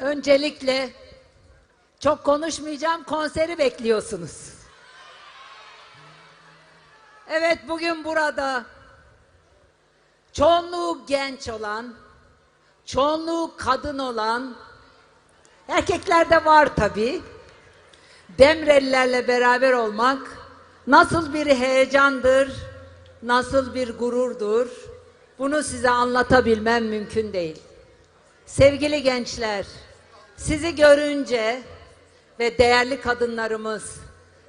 Öncelikle çok konuşmayacağım konseri bekliyorsunuz. Evet bugün burada çoğunluğu genç olan, çoğunluğu kadın olan, erkeklerde var tabi. Demrelilerle beraber olmak nasıl bir heyecandır, nasıl bir gururdur. Bunu size anlatabilmem mümkün değil. Sevgili gençler, sizi görünce ve değerli kadınlarımız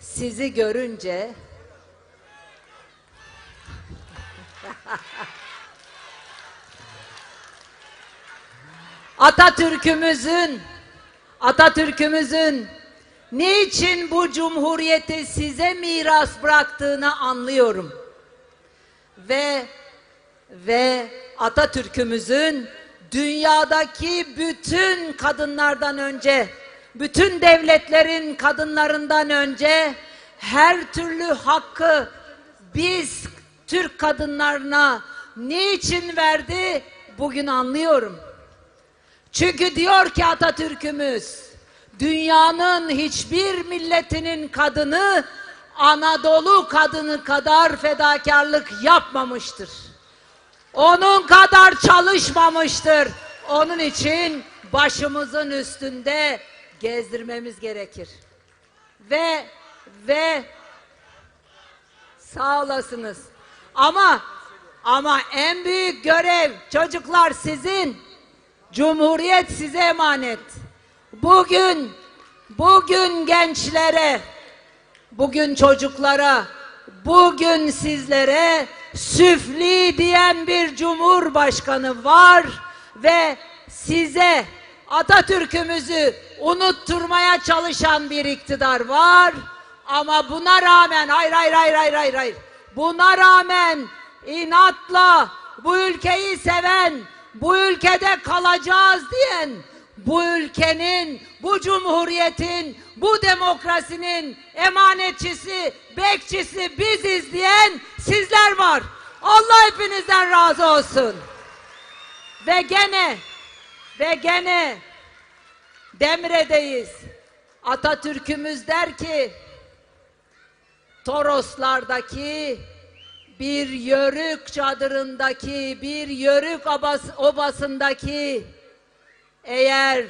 sizi görünce Atatürk'ümüzün Atatürk'ümüzün niçin bu cumhuriyeti size miras bıraktığını anlıyorum. Ve ve Atatürk'ümüzün dünyadaki bütün kadınlardan önce, bütün devletlerin kadınlarından önce her türlü hakkı biz Türk kadınlarına niçin verdi bugün anlıyorum. Çünkü diyor ki Atatürk'ümüz, dünyanın hiçbir milletinin kadını Anadolu kadını kadar fedakarlık yapmamıştır. Onun kadar çalışmamıştır. Onun için başımızın üstünde gezdirmemiz gerekir. Ve ve sağ olasınız. Ama ama en büyük görev çocuklar sizin. Cumhuriyet size emanet. Bugün bugün gençlere bugün çocuklara, bugün sizlere süfli diyen bir cumhurbaşkanı var ve size Atatürk'ümüzü unutturmaya çalışan bir iktidar var. Ama buna rağmen hayır hayır hayır hayır hayır hayır. Buna rağmen inatla bu ülkeyi seven, bu ülkede kalacağız diyen bu ülkenin, bu cumhuriyetin, bu demokrasinin emanetçisi, bekçisi biziz diyen sizler var. Allah hepinizden razı olsun. Ve gene, ve gene Demre'deyiz. Atatürk'ümüz der ki, Toroslardaki bir yörük çadırındaki, bir yörük obasındaki eğer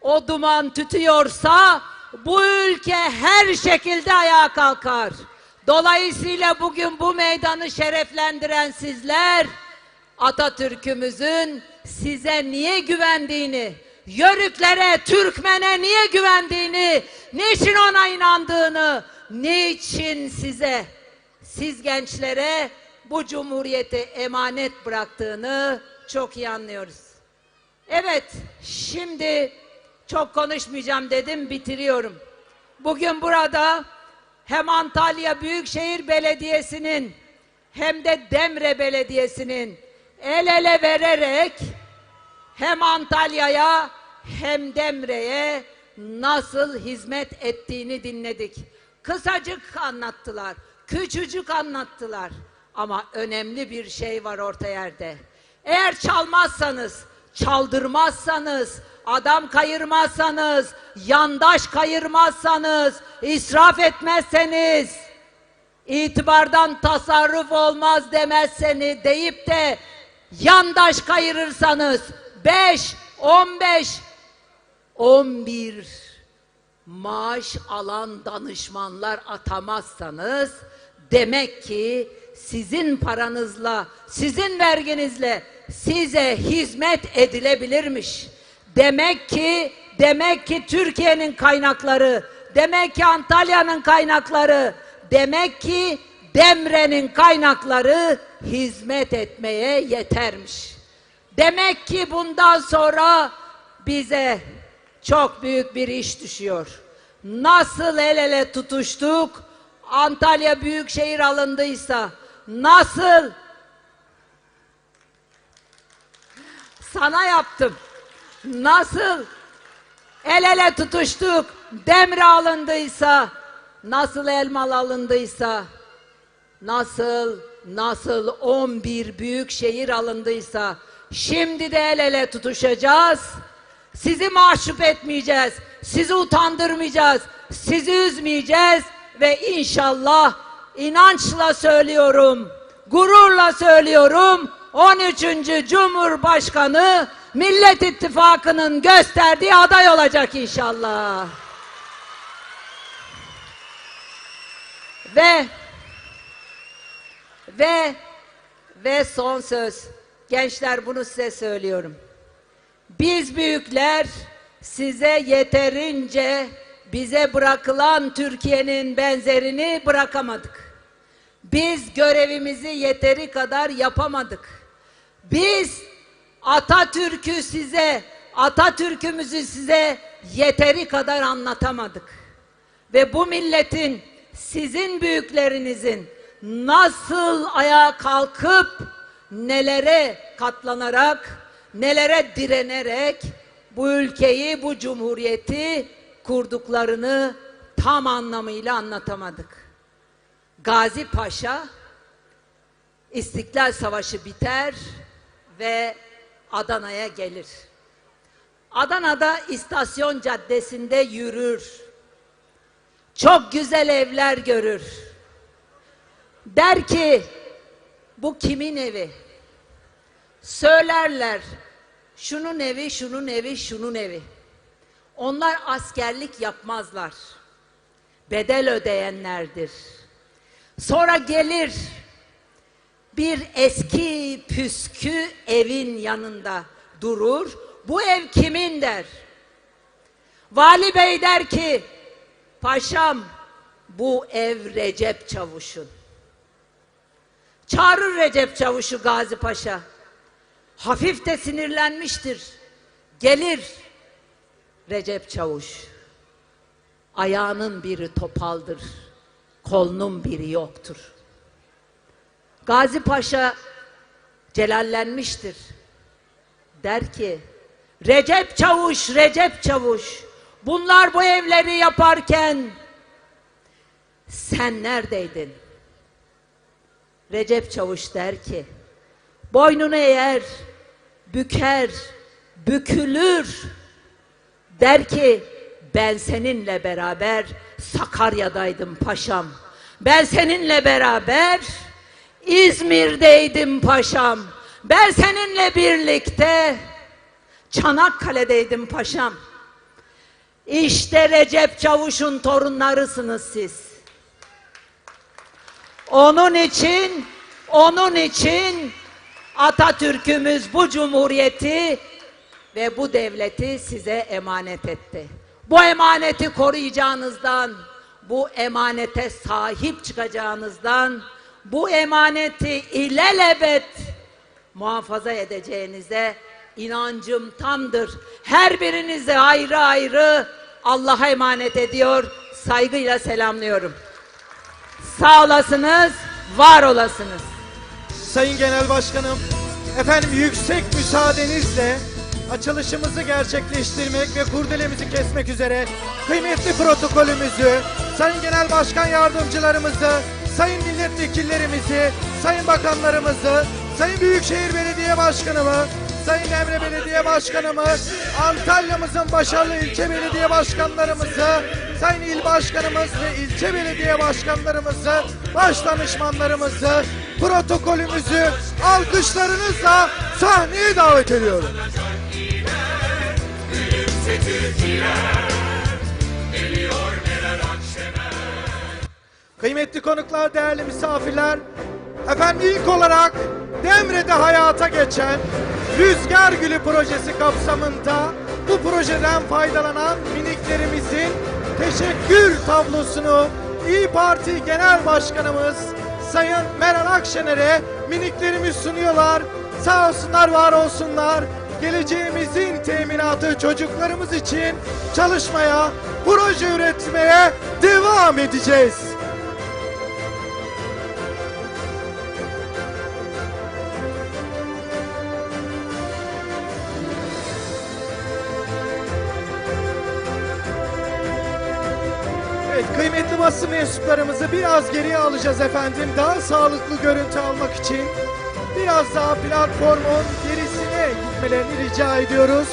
o duman tütüyorsa bu ülke her şekilde ayağa kalkar. Dolayısıyla bugün bu meydanı şereflendiren sizler Atatürk'ümüzün size niye güvendiğini, Yörüklere, Türkmen'e niye güvendiğini, niçin ona inandığını, niçin size, siz gençlere bu cumhuriyeti emanet bıraktığını çok iyi anlıyoruz. Evet, şimdi çok konuşmayacağım dedim, bitiriyorum. Bugün burada hem Antalya Büyükşehir Belediyesi'nin hem de Demre Belediyesi'nin el ele vererek hem Antalya'ya hem Demre'ye nasıl hizmet ettiğini dinledik. Kısacık anlattılar, küçücük anlattılar ama önemli bir şey var orta yerde. Eğer çalmazsanız, çaldırmazsanız, adam kayırmazsanız, yandaş kayırmazsanız, israf etmezseniz, itibardan tasarruf olmaz demezseniz deyip de yandaş kayırırsanız 5, 15, 11 maaş alan danışmanlar atamazsanız demek ki sizin paranızla, sizin verginizle size hizmet edilebilirmiş. Demek ki demek ki Türkiye'nin kaynakları, demek ki Antalya'nın kaynakları, demek ki Demre'nin kaynakları hizmet etmeye yetermiş. Demek ki bundan sonra bize çok büyük bir iş düşüyor. Nasıl el ele tutuştuk, Antalya Büyükşehir alındıysa, nasıl sana yaptım. Nasıl el ele tutuştuk, demre alındıysa, nasıl elmal alındıysa, nasıl nasıl 11 büyük şehir alındıysa, şimdi de el ele tutuşacağız. Sizi mahcup etmeyeceğiz, sizi utandırmayacağız, sizi üzmeyeceğiz ve inşallah inançla söylüyorum, gururla söylüyorum. 13. Cumhurbaşkanı Millet İttifakı'nın gösterdiği aday olacak inşallah. Ve ve ve son söz. Gençler bunu size söylüyorum. Biz büyükler size yeterince bize bırakılan Türkiye'nin benzerini bırakamadık. Biz görevimizi yeteri kadar yapamadık. Biz Atatürk'ü size, Atatürk'ümüzü size yeteri kadar anlatamadık. Ve bu milletin sizin büyüklerinizin nasıl ayağa kalkıp nelere katlanarak, nelere direnerek bu ülkeyi, bu cumhuriyeti kurduklarını tam anlamıyla anlatamadık. Gazi Paşa İstiklal Savaşı biter ve Adana'ya gelir. Adana'da istasyon caddesinde yürür. Çok güzel evler görür. Der ki bu kimin evi? Söylerler şunun evi, şunun evi, şunun evi. Onlar askerlik yapmazlar. Bedel ödeyenlerdir. Sonra gelir bir eski püskü evin yanında durur. Bu ev kimin der. Vali Bey der ki, paşam bu ev Recep Çavuş'un. Çağırır Recep Çavuş'u Gazi Paşa. Hafif de sinirlenmiştir. Gelir Recep Çavuş. Ayağının biri topaldır. Kolunun biri yoktur. Gazi Paşa celallenmiştir. Der ki, Recep Çavuş, Recep Çavuş, bunlar bu evleri yaparken sen neredeydin? Recep Çavuş der ki, boynunu eğer, büker, bükülür, der ki, ben seninle beraber Sakarya'daydım paşam. Ben seninle beraber İzmir'deydim paşam. Ben seninle birlikte Çanakkale'deydim paşam. İşte Recep Çavuş'un torunlarısınız siz. Onun için, onun için Atatürk'ümüz bu cumhuriyeti ve bu devleti size emanet etti. Bu emaneti koruyacağınızdan, bu emanete sahip çıkacağınızdan, bu emaneti ilelebet muhafaza edeceğinize inancım tamdır. Her birinizi ayrı ayrı Allah'a emanet ediyor, saygıyla selamlıyorum. Sağ olasınız, var olasınız. Sayın Genel Başkanım, efendim yüksek müsaadenizle açılışımızı gerçekleştirmek ve kurdelemizi kesmek üzere kıymetli protokolümüzü, Sayın Genel Başkan Yardımcılarımızı, Sayın Milletvekillerimizi, Sayın Bakanlarımızı, Sayın Büyükşehir Belediye Başkanımı, Sayın Emre Belediye Başkanımız, Antalya'mızın başarılı ilçe belediye başkanlarımızı, Sayın İl Başkanımız ve ilçe belediye başkanlarımızı, baş danışmanlarımızı, protokolümüzü alkışlarınızla sahneye davet ediyorum. Kıymetli konuklar, değerli misafirler, efendim ilk olarak Demre'de hayata geçen Rüzgar Gülü projesi kapsamında bu projeden faydalanan miniklerimizin teşekkür tablosunu İyi Parti Genel Başkanımız Sayın Meral Akşener'e miniklerimiz sunuyorlar. Sağ olsunlar, var olsunlar. Geleceğimizin teminatı çocuklarımız için çalışmaya, proje üretmeye devam edeceğiz. Kıymetli basın mensuplarımızı biraz geriye alacağız efendim. Daha sağlıklı görüntü almak için biraz daha platformun gerisine gitmelerini rica ediyoruz.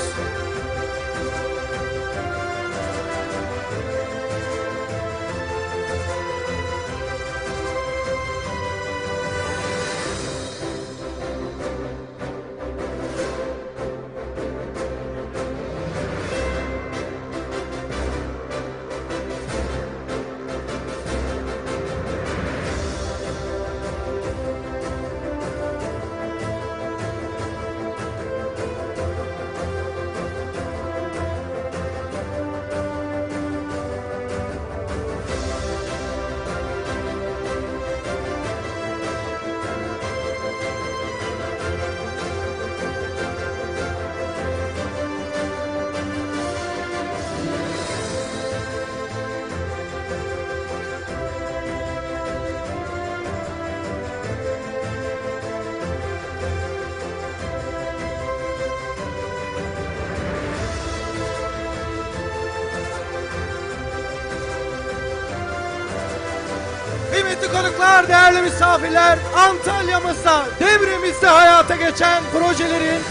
Kıymetli konuklar, değerli misafirler, Antalya'mızda, devremizde hayata geçen projelerin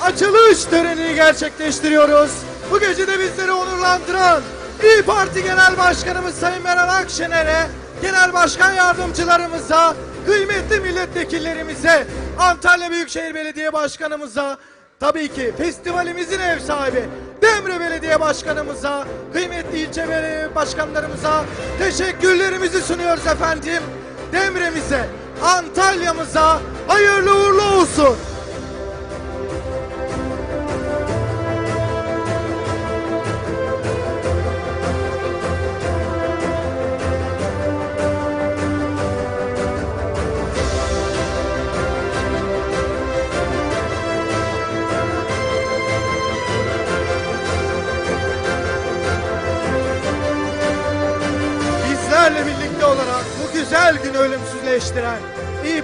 açılış törenini gerçekleştiriyoruz. Bu gece de bizleri onurlandıran İyi Parti Genel Başkanımız Sayın Meral Akşener'e, Genel Başkan Yardımcılarımıza, kıymetli milletvekillerimize, Antalya Büyükşehir Belediye Başkanımıza, Tabii ki festivalimizin ev sahibi Demre Belediye Başkanımıza, kıymetli ilçe başkanlarımıza teşekkürlerimizi sunuyoruz efendim. Demre'mize, Antalya'mıza hayırlı uğurlu olsun. Ölümsüzleştiren İyi